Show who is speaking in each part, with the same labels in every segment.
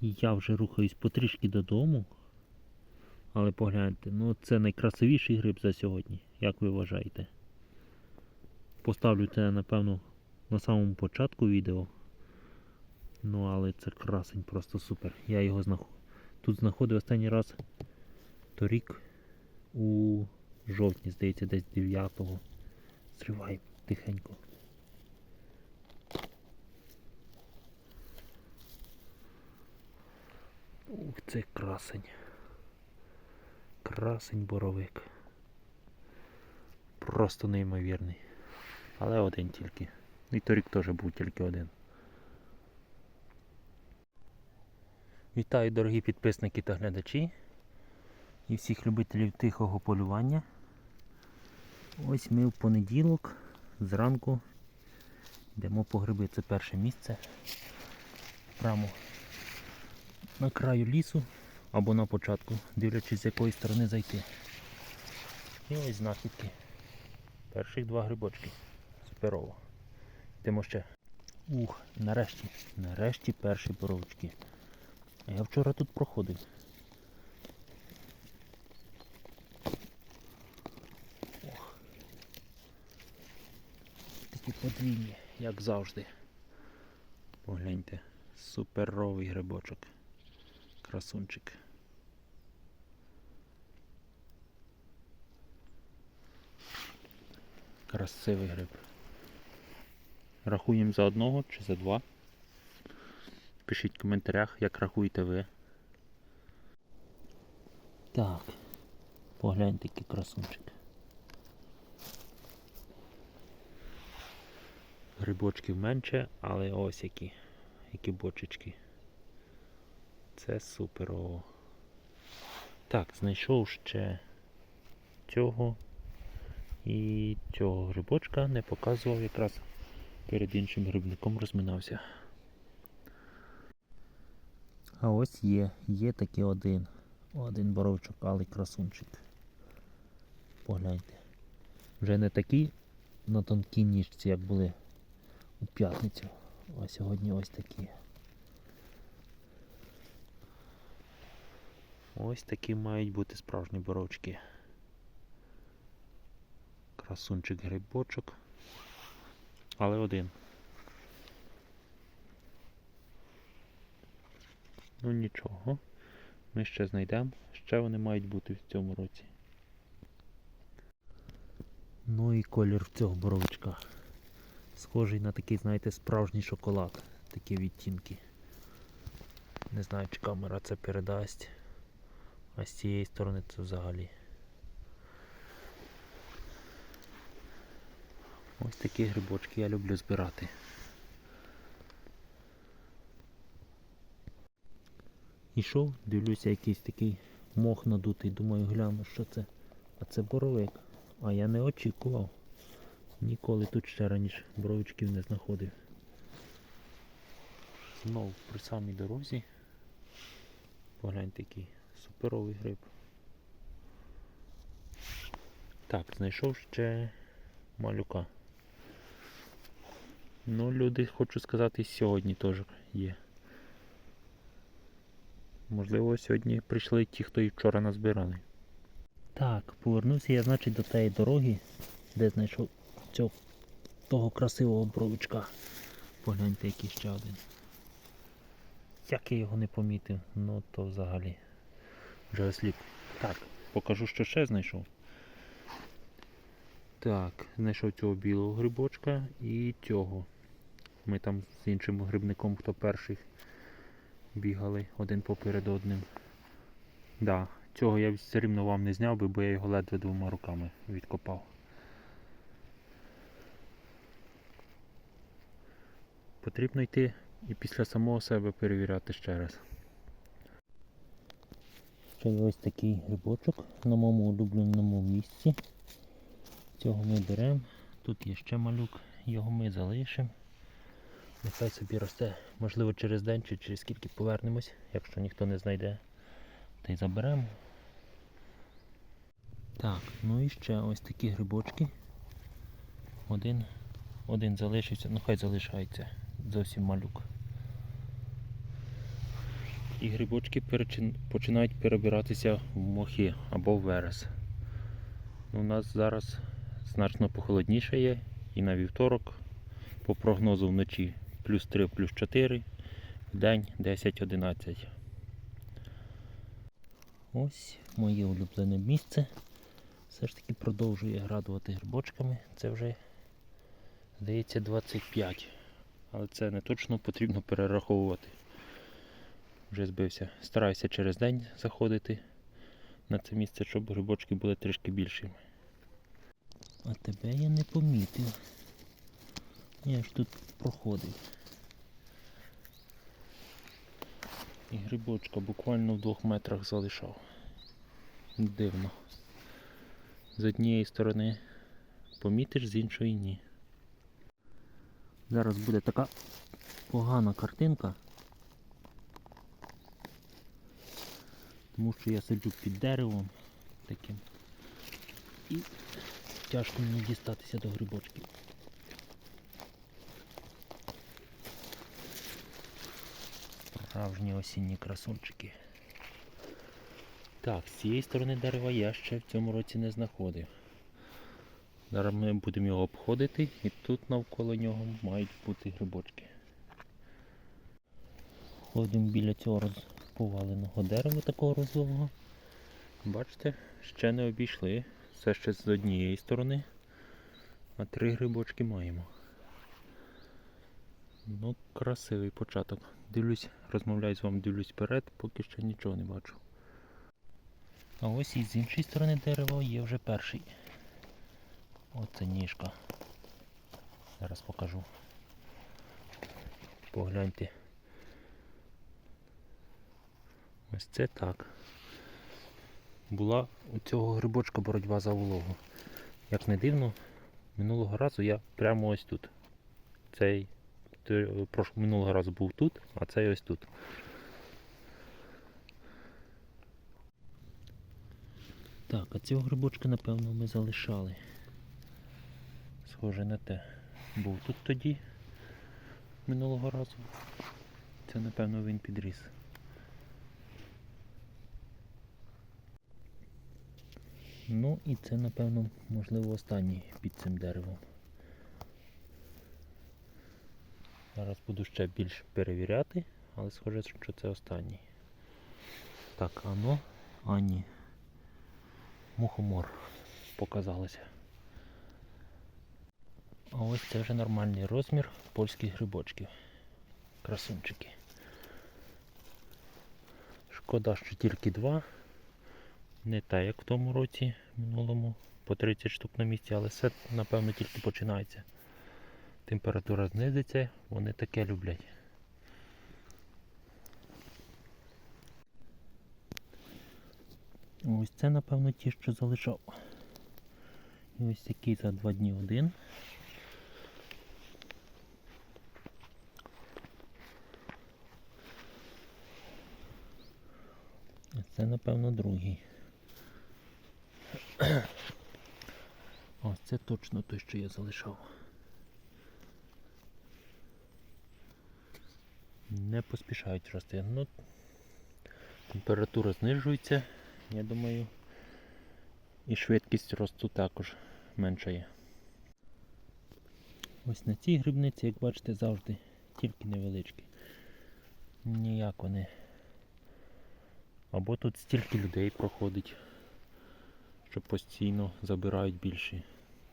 Speaker 1: Я вже рухаюсь потрішки додому. Але погляньте, ну це найкрасивіший гриб за сьогодні, як ви вважаєте. Поставлю це, напевно, на самому початку відео. Ну, але це красень просто супер. Я його знах... тут знаходив останній раз торік у жовтні, здається, десь 9-го. Зривай тихенько. Ух, це красень. Красень боровик. Просто неймовірний. Але один тільки. І торік теж був тільки один. Вітаю, дорогі підписники та глядачі і всіх любителів тихого полювання. Ось ми в понеділок зранку йдемо по гриби. Це перше місце. Прямо на краю лісу або на початку, дивлячись з якої сторони зайти. І ось знахідки. Перших два грибочки. Суперово. Йдемо ще. Ух, нарешті. Нарешті перші боровички. А я вчора тут проходив. Ох. Такі подвійні, як завжди. Погляньте, суперовий грибочок. Красунчик. Красивий гриб. Рахуємо за одного чи за два. Пишіть в коментарях, як рахуєте ви. Так, погляньте, який красунчик. Грибочків менше, але ось які, які бочечки. Це супер. Так, знайшов ще цього і цього грибочка не показував якраз перед іншим грибником розминався. А ось є, є такий один. Один боровчик, але красунчик. Погляньте. Вже не такі на тонкій ніжці, як були у п'ятницю. А сьогодні ось такі. Ось такі мають бути справжні боровчики. Красунчик грибочок. Але один. Ну нічого. Ми ще знайдемо. Ще вони мають бути в цьому році. Ну і колір цього боровичка. Схожий на такий, знаєте, справжній шоколад. Такі відтінки. Не знаю, чи камера це передасть. А з цієї сторони це взагалі. Ось такі грибочки я люблю збирати. Ішов, дивлюся, якийсь такий мох надутий, думаю, гляну, що це. А це боровик. А я не очікував. Ніколи тут ще раніше боровичків не знаходив. Знову при самій дорозі. Погляньте який суперовий гриб. Так, знайшов ще малюка. Ну, люди, хочу сказати, сьогодні теж є. Можливо, сьогодні прийшли ті, хто і вчора назбирали. Так, повернувся я, значить, до тієї дороги, де знайшов цього того красивого бровичка. Погляньте, який ще один. Як я його не помітив, ну то взагалі. Вже. Так, покажу, що ще знайшов. Так, знайшов цього білого грибочка і цього. Ми там з іншим грибником, хто перший бігали один поперед одним. Да, цього я все рівно вам не зняв би, бо я його ледве двома руками відкопав. Потрібно йти і після самого себе перевіряти ще раз. Ще ось такий грибочок на моєму улюбленому місці. Цього ми беремо. Тут є ще малюк, його ми залишимо. Нехай собі росте, можливо, через день чи через скільки повернемось, якщо ніхто не знайде, та й заберемо. Так, ну і ще ось такі грибочки. Один, один залишився, ну хай залишається, зовсім малюк. І грибочки починають перебиратися в мохи або в верес. Ну, У нас зараз значно похолодніше є і на вівторок по прогнозу вночі плюс 3, плюс 4, в день 10-11. Ось моє улюблене місце. Все ж таки продовжує радувати грибочками. Це вже, здається, 25. Але це не точно потрібно перераховувати. Вже збився. Стараюся через день заходити на це місце, щоб грибочки були трішки більшими. А тебе я не помітив. Я ж тут проходив. І грибочка буквально в двох метрах залишав. Дивно. З однієї сторони помітиш, з іншої ні. Зараз буде така погана картинка. Тому що я сиджу під деревом таким. І тяжко мені дістатися до грибочків. Справжні осінні красунчики. Так, з цієї сторони дерева я ще в цьому році не знаходив. Зараз ми будемо його обходити і тут навколо нього мають бути грибочки. Ходимо біля цього розповаленого дерева такого розлогого. Бачите, ще не обійшли. Все ще з однієї сторони. А три грибочки маємо. Ну, красивий початок. Дивлюсь, розмовляю з вами, дивлюсь вперед, поки ще нічого не бачу. А ось і з іншої сторони дерева є вже перший. Оце ніжка. Зараз покажу. Погляньте. Ось це так. Була у цього грибочка боротьба за вологу. Як не дивно, минулого разу я прямо ось тут. Цей минулого разу був тут, а цей ось тут. Так, а цього грибочка, напевно, ми залишали. Схоже на те. Був тут тоді минулого разу. Це, напевно, він підріс. Ну і це, напевно, можливо, останній під цим деревом. Зараз буду ще більше перевіряти, але схоже, що це останній. Так, а ну, а ні. Мухомор показалося. А ось це вже нормальний розмір польських грибочків. Красунчики. Шкода, що тільки два. Не так, як в тому році минулому, по 30 штук на місці, але все, напевно, тільки починається. Температура знизиться, вони таке люблять. Ось це, напевно, ті, що залишав. І ось такий за два дні один. Це, напевно, другий. Ось це точно той, що я залишав. Не поспішають рости. Ну, температура знижується, я думаю, і швидкість росту також меншає. Ось на цій грибниці, як бачите, завжди тільки невеличкі. Ніяк вони. Або тут стільки людей проходить, що постійно забирають більші.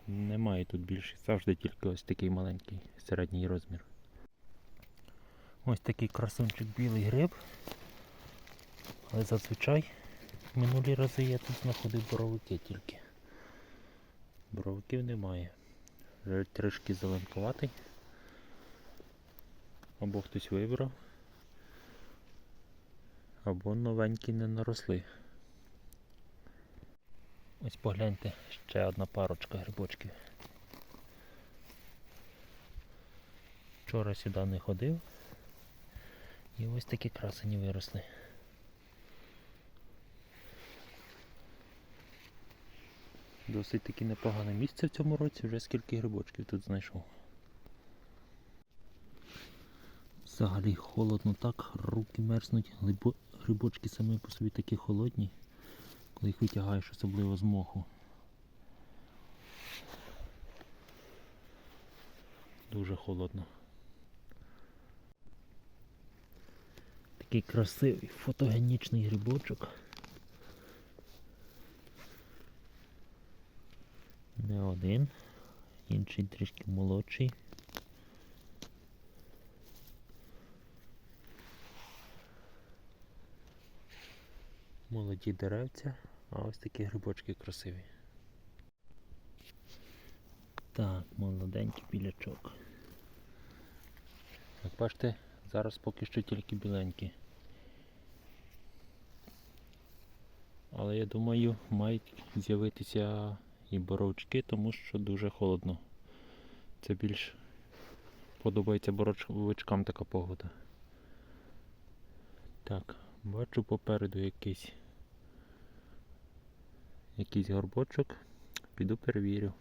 Speaker 1: Немає тут більше, завжди тільки ось такий маленький середній розмір. Ось такий красунчик білий гриб. Але зазвичай минулі рази я тут знаходив боровики тільки. Боровиків немає. Трішки зеленкуватий. Або хтось вибрав, або новенькі не наросли. Ось погляньте, ще одна парочка грибочків. Вчора сюди не ходив. І ось такі красені виросли. Досить таки непогане місце в цьому році, вже скільки грибочків тут знайшов. Взагалі холодно так, руки мерзнуть, грибочки самі по собі такі холодні, коли їх витягаєш, особливо з моху. Дуже холодно. Такий красивий фотогенічний грибочок. Не один, інший трішки молодший. Молоді деревця, а ось такі грибочки красиві. Так, молоденький білячок. Як бачите, зараз поки що тільки біленькі. Але я думаю, мають з'явитися і боровички, тому що дуже холодно. Це більш подобається боровичкам така погода. Так, бачу попереду якийсь якийсь горбочок. Піду перевірю.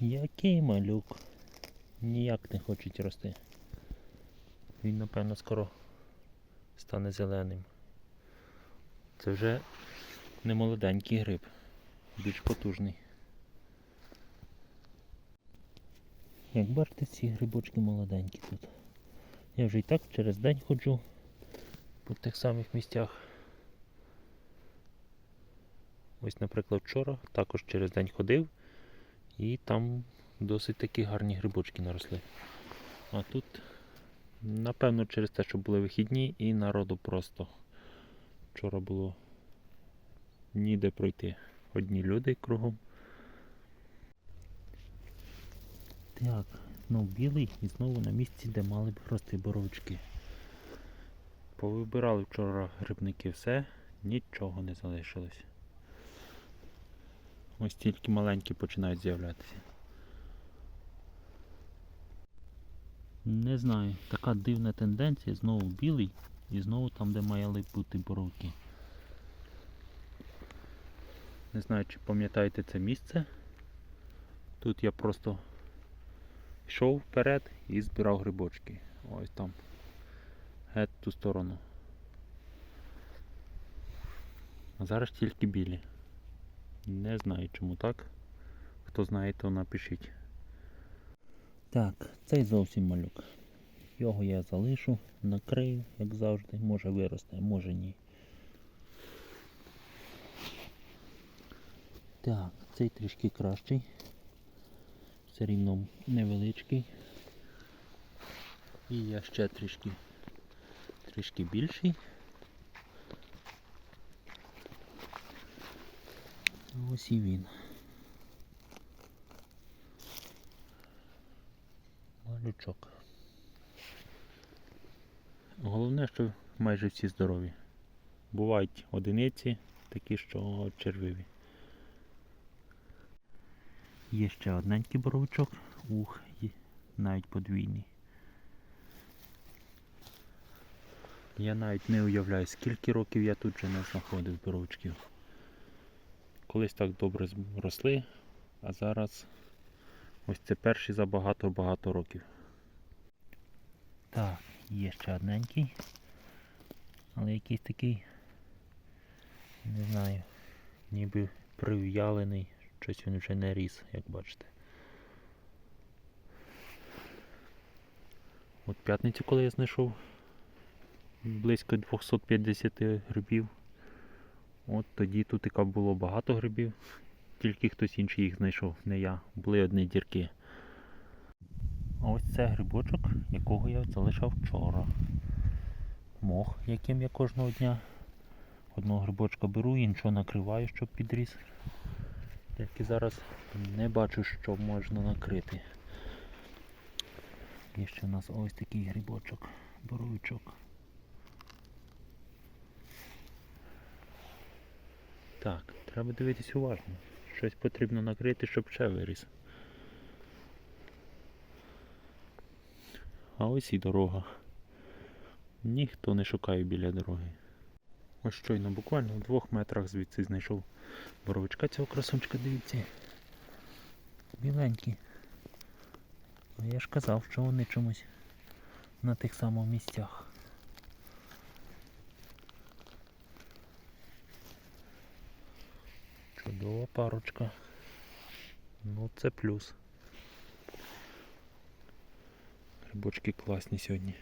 Speaker 1: Який малюк. Ніяк не хочуть рости. Він, напевно, скоро стане зеленим. Це вже не молоденький гриб, більш потужний. Як бачите, ці грибочки молоденькі тут. Я вже і так через день ходжу по тих самих місцях. Ось, наприклад, вчора також через день ходив і там досить такі гарні грибочки наросли. А тут, напевно, через те, що були вихідні і народу просто вчора було ніде пройти. Одні люди кругом. Так, знов білий і знову на місці, де мали б рости боровички. Повибирали вчора грибники все, нічого не залишилось. Ось тільки маленькі починають з'являтися. Не знаю, така дивна тенденція, знову білий і знову там, де мали бути боровки. Не знаю, чи пам'ятаєте це місце. Тут я просто йшов вперед і збирав грибочки. Ось там. Геть ту сторону. А зараз тільки білі. Не знаю чому так. Хто знає, то напишіть. Так, цей зовсім малюк. Його я залишу, накрию, як завжди, може виросте, може ні. Так, цей трішки кращий. Все рівно невеличкий. І я ще трішки трішки більший. Ось і він. Малючок. Головне, що майже всі здорові. Бувають одиниці, такі, що червиві. Є ще одненький боровичок, ух, навіть подвійний. Я навіть не уявляю, скільки років я тут вже не знаходив боровичків. Колись так добре росли, а зараз ось це перші за багато-багато років. Так, є ще одненький, але якийсь такий, не знаю, ніби прив'ялений, щось він вже не ріс, як бачите. От п'ятницю, коли я знайшов близько 250 грибів, от тоді тут яка було багато грибів, тільки хтось інший їх знайшов, не я. Були одні дірки. А ось це грибочок, якого я залишав вчора. Мох, яким я кожного дня одного грибочка беру, іншого накриваю, щоб підріс. Тільки зараз не бачу, що можна накрити. Є ще у нас ось такий грибочок, боровичок. Так, треба дивитись уважно. Щось потрібно накрити, щоб ще виріс. А ось і дорога. Ніхто не шукає біля дороги. Ось щойно, буквально в двох метрах звідси знайшов боровичка цього красунчика, дивіться. Біленькі. А я ж казав, що вони чомусь на тих самих місцях. Чудова парочка. Ну це плюс. Грибочки класні сьогодні.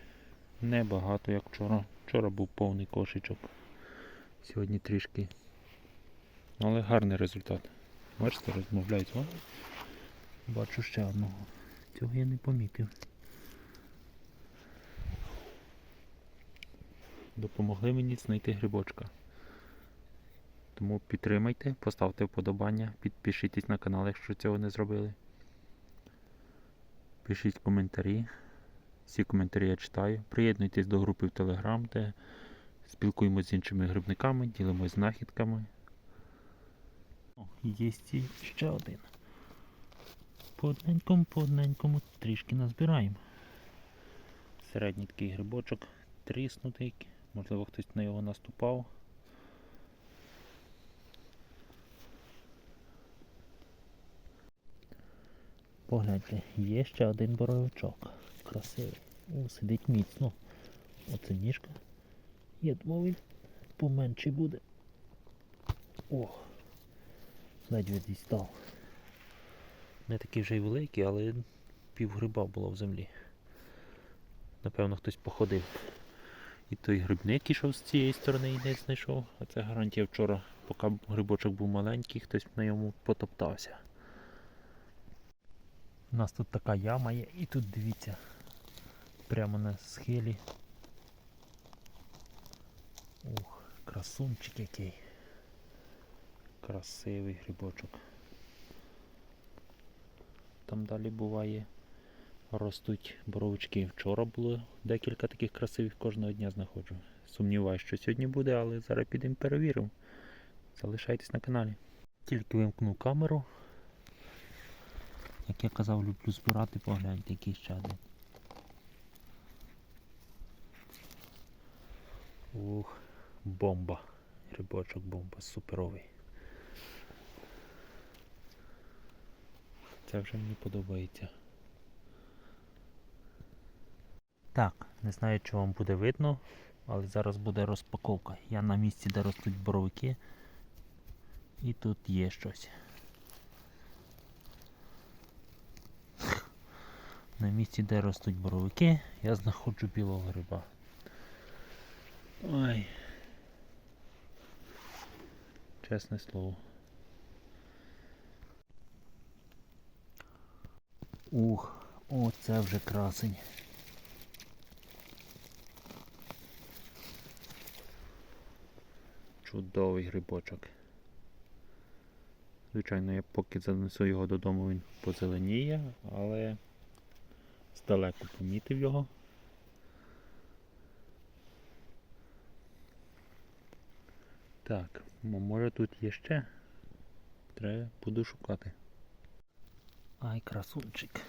Speaker 1: Небагато, як вчора. Вчора був повний кошечок. Сьогодні трішки. Але гарний результат. Бачите, розмовляють вами. Бачу ще одного. Цього я не помітив. Допомогли мені знайти грибочка. Тому підтримайте, поставте вподобання, підпишіться на канал, якщо цього не зробили. Пишіть коментарі. Всі коментарі я читаю. Приєднуйтесь до групи в Telegram, де спілкуємося з іншими грибниками, ділимось знахідками. О, є ще один. По одненькому, по одненькому трішки назбираємо. Середній такий грибочок тріснутий. Можливо, хтось на його наступав. Погляньте, є ще один боровичок. Красивий. О, сидить міцно. Оце ніжка. Я думав, він поменше буде. О! Ледве дістав. Не такий вже й великий, але пів гриба було в землі. Напевно, хтось походив. І той грибник ішов з цієї сторони і не знайшов. А це гарантія вчора, поки грибочок був маленький, хтось на ньому потоптався. У нас тут така яма є, і тут дивіться, прямо на схилі. Ух, красунчик який. Красивий грибочок. Там далі буває ростуть боровички. Вчора було декілька таких красивих кожного дня знаходжу. Сумніваюся, що сьогодні буде, але зараз підемо перевіримо. Залишайтесь на каналі. Тільки вимкнув камеру. Як я казав, люблю збирати, погляньте, який ще один. Ух, бомба. Грибочок бомба, суперовий. Це вже мені подобається. Так, не знаю, чи вам буде видно, але зараз буде розпаковка. Я на місці, де ростуть боровики. І тут є щось. На місці, де ростуть боровики, я знаходжу білого гриба. Ой. Чесне слово. Ух, оце вже красень. Чудовий грибочок. Звичайно, я поки занесу його додому, він позеленіє, але здалеку помітив його. Так, може тут є ще? Треба буду шукати. Ай, красунчик.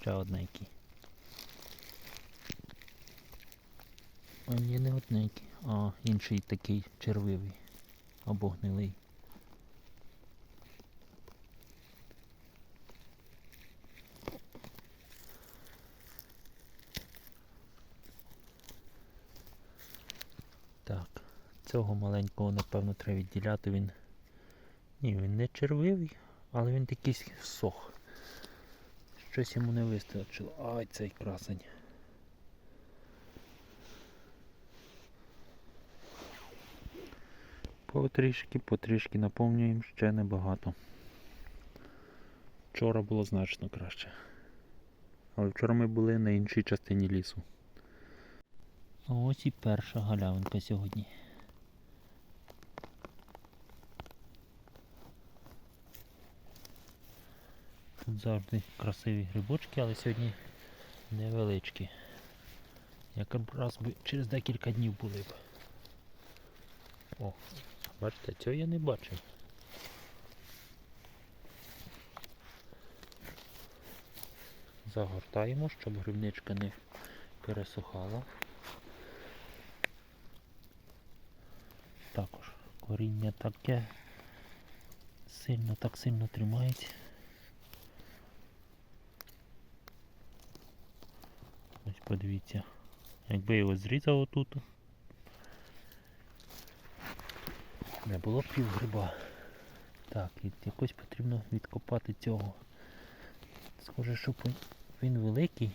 Speaker 1: Ще одненький. А ні, не одненький, а інший такий червивий або гнилий. Так, цього маленького, напевно, треба відділяти. Він. Ні, він не червивий, але він такий сох. Щось йому не вистачило. Ай, цей красень. Потрішки, потрішки наповнюємо ще небагато. Вчора було значно краще. Але вчора ми були на іншій частині лісу. Ось і перша галявинка сьогодні. Тут завжди красиві грибочки, але сьогодні невеличкі. Якраз би через декілька днів були б. О, бачите, цього я не бачив. Загортаємо, щоб грибничка не пересухала. Також коріння таке сильно так сильно тримається. Подивіться. Якби його зрізав отут. Не було б пів гриба. Так, якось потрібно відкопати цього. Схоже, що він великий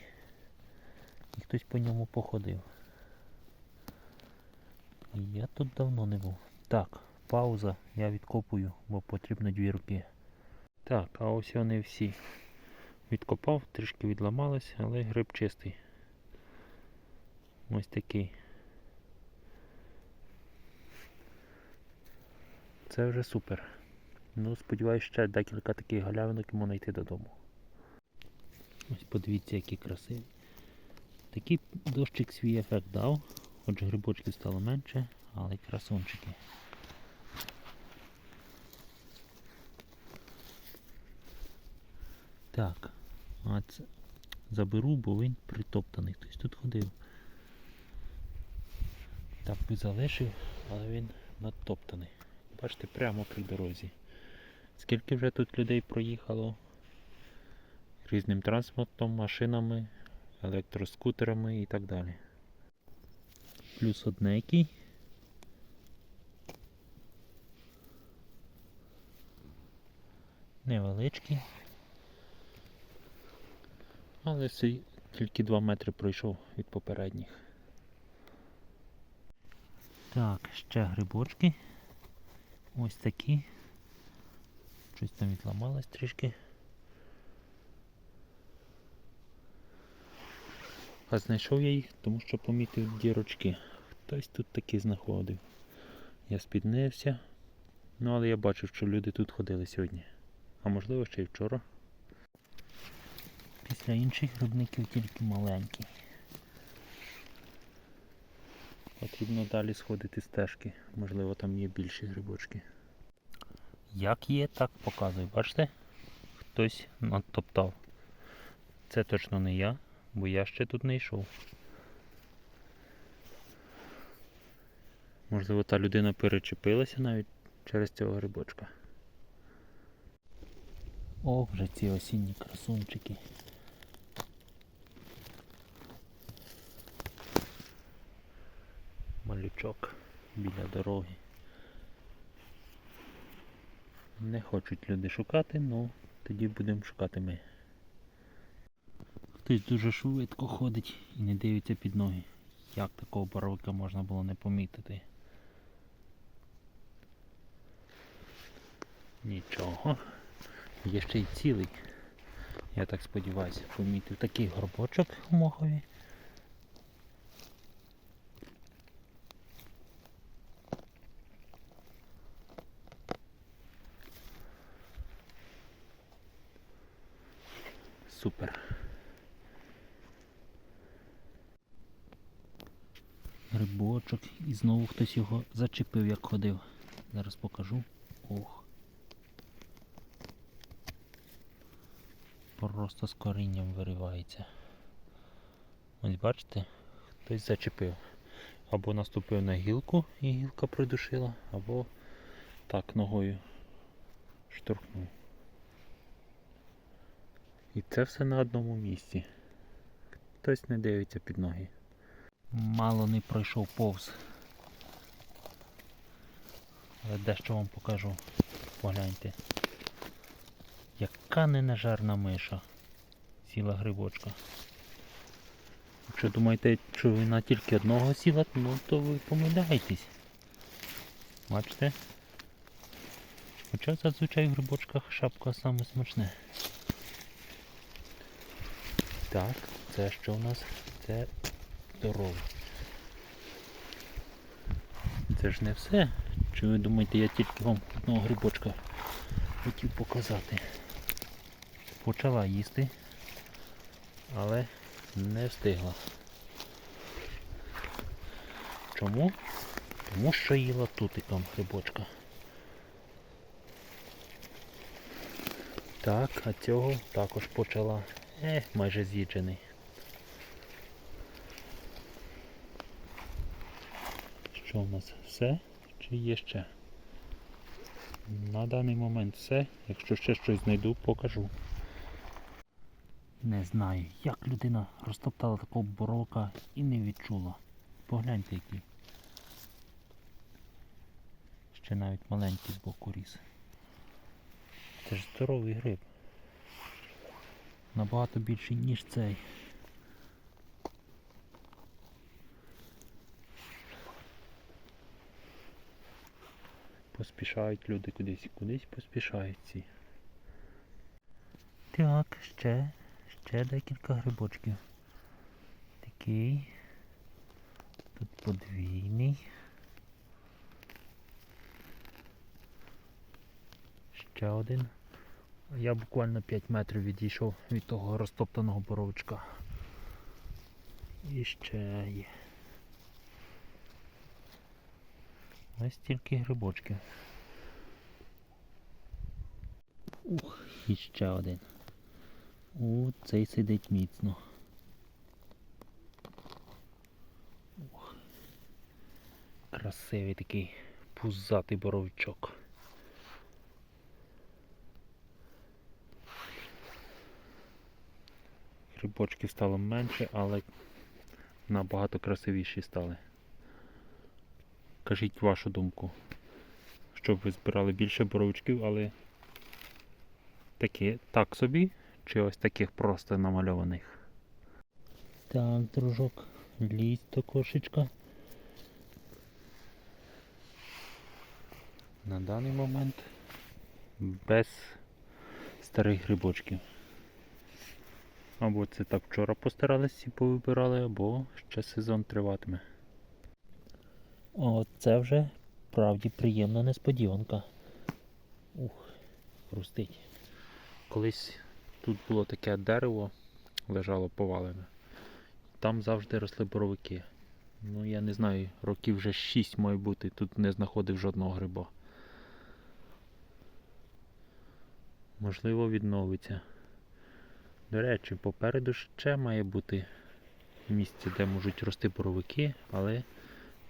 Speaker 1: і хтось по ньому походив. Я тут давно не був. Так, пауза, я відкопую, бо потрібно дві руки. Так, а ось вони всі. Відкопав, трішки відламалось, але гриб чистий. Ось такий. Це вже супер. Ну, сподіваюсь, ще декілька таких галявинок і можна йти додому. Ось подивіться, які красиві. Такий дощик свій ефект дав, хоч грибочків стало менше, але красунчики. Так, а це заберу, бо він притоптаний. Хтось тут ходив. Так би залишив, але він надтоптаний. Бачите, прямо при дорозі. Скільки вже тут людей проїхало різним транспортом, машинами, електроскутерами і так далі. Плюс однекий. Невеличкий. Але цей тільки 2 метри пройшов від попередніх. Так, ще грибочки. Ось такі. Щось там відламалось трішки. А знайшов я їх, тому що помітив дірочки. Хтось тут такі знаходив. Я спіднився. Ну, але я бачив, що люди тут ходили сьогодні. А можливо ще й вчора. Після інших грибників тільки маленькі. Потрібно далі сходити стежки. Можливо там є більші грибочки. Як є, так показую. Бачите? Хтось надтоптав. Це точно не я, бо я ще тут не йшов. Можливо, та людина перечепилася навіть через цього грибочка. О, вже ці осінні красунчики. Малючок біля дороги. Не хочуть люди шукати, ну тоді будемо шукати ми. Хтось дуже швидко ходить і не дивиться під ноги. Як такого боровика можна було не помітити? Нічого. Є ще й цілий. Я так сподіваюся, помітив такий горбочок в мохові. Супер. Грибочок і знову хтось його зачепив, як ходив. Зараз покажу. Ох. Просто з корінням виривається. Ось бачите, хтось зачепив. Або наступив на гілку і гілка придушила, або так ногою штурхнув. І це все на одному місці. Хтось не дивиться під ноги. Мало не пройшов повз. Але дещо вам покажу. Погляньте. Яка ненажерна миша. Сіла грибочка. Якщо думаєте, що вона тільки одного сіла, ну то ви помиляєтесь. Бачите? Хоча зазвичай в грибочках шапка саме смачне. Так, це що у нас? Це дорога. Це ж не все. Чи ви думаєте, я тільки вам одного грибочка хотів показати. Почала їсти, але не встигла. Чому? Тому що їла тутиком грибочка. Так, а цього також почала. Е, майже з'їджений. Що в нас все? Чи є ще? На даний момент все. Якщо ще щось знайду, покажу. Не знаю, як людина розтоптала такого боровика і не відчула. Погляньте який. Ще навіть маленький з боку ріс. Це ж здоровий гриб. Набагато більший, ніж цей. Поспішають люди кудись, кудись поспішають ці. Так, ще, ще декілька грибочків. Такий. Тут подвійний. Ще один. Я буквально 5 метрів відійшов від того розтоптаного боровичка. І ще є. Ось тільки грибочки. Ух, і ще один. У, цей сидить міцно. Ух. Красивий такий пузатий боровичок. Грибочків стало менше, але набагато красивіші стали. Кажіть вашу думку. Щоб ви збирали більше боровичків, але такі так собі, чи ось таких просто намальованих. Так, дружок, лізь до кошечка. На даний момент без старих грибочків. Або це так вчора постарались і повибирали, або ще сезон триватиме. О, це вже правді приємна несподіванка. Ух, хрустить. Колись тут було таке дерево, лежало повалене. Там завжди росли боровики. Ну я не знаю, років вже 6 має бути, тут не знаходив жодного гриба. Можливо, відновиться. До речі, попереду ще має бути місце, де можуть рости боровики, але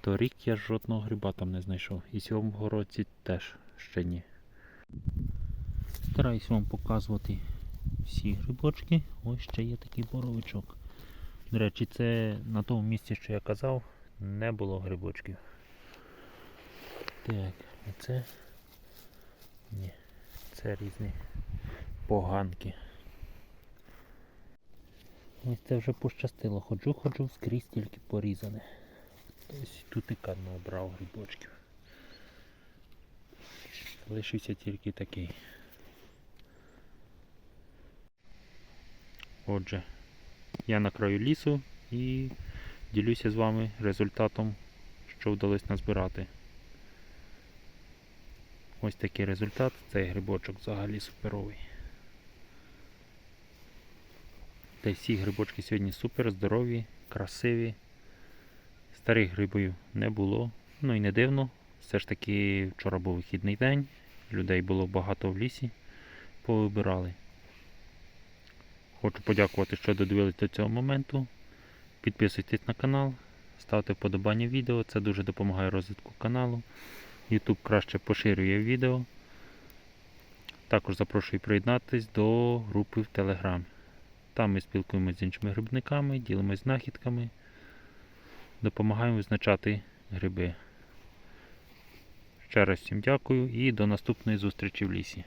Speaker 1: торік я жодного гриба там не знайшов. І цього році теж ще ні. Стараюсь вам показувати всі грибочки. Ось ще є такий боровичок. До речі, це на тому місці, що я казав, не було грибочків. Так, це. Ні, це різні поганки. Ось це вже пощастило. Ходжу, ходжу, скрізь тільки порізане. Ось тут і карно обрав грибочків. Лишився тільки такий. Отже, я на краю лісу і ділюся з вами результатом, що вдалося назбирати. Ось такий результат. Цей грибочок взагалі суперовий. Та й всі грибочки сьогодні супер, здорові, красиві. Старих грибів не було. Ну і не дивно. Все ж таки вчора був вихідний день, людей було багато в лісі, повибирали. Хочу подякувати, що додивились до цього моменту. Підписуйтесь на канал, ставте вподобання відео, це дуже допомагає розвитку каналу. YouTube краще поширює відео. Також запрошую приєднатись до групи в Telegram. Там ми спілкуємося з іншими грибниками, ділимось знахідками, допомагаємо визначати гриби. Ще раз всім дякую і до наступної зустрічі в лісі.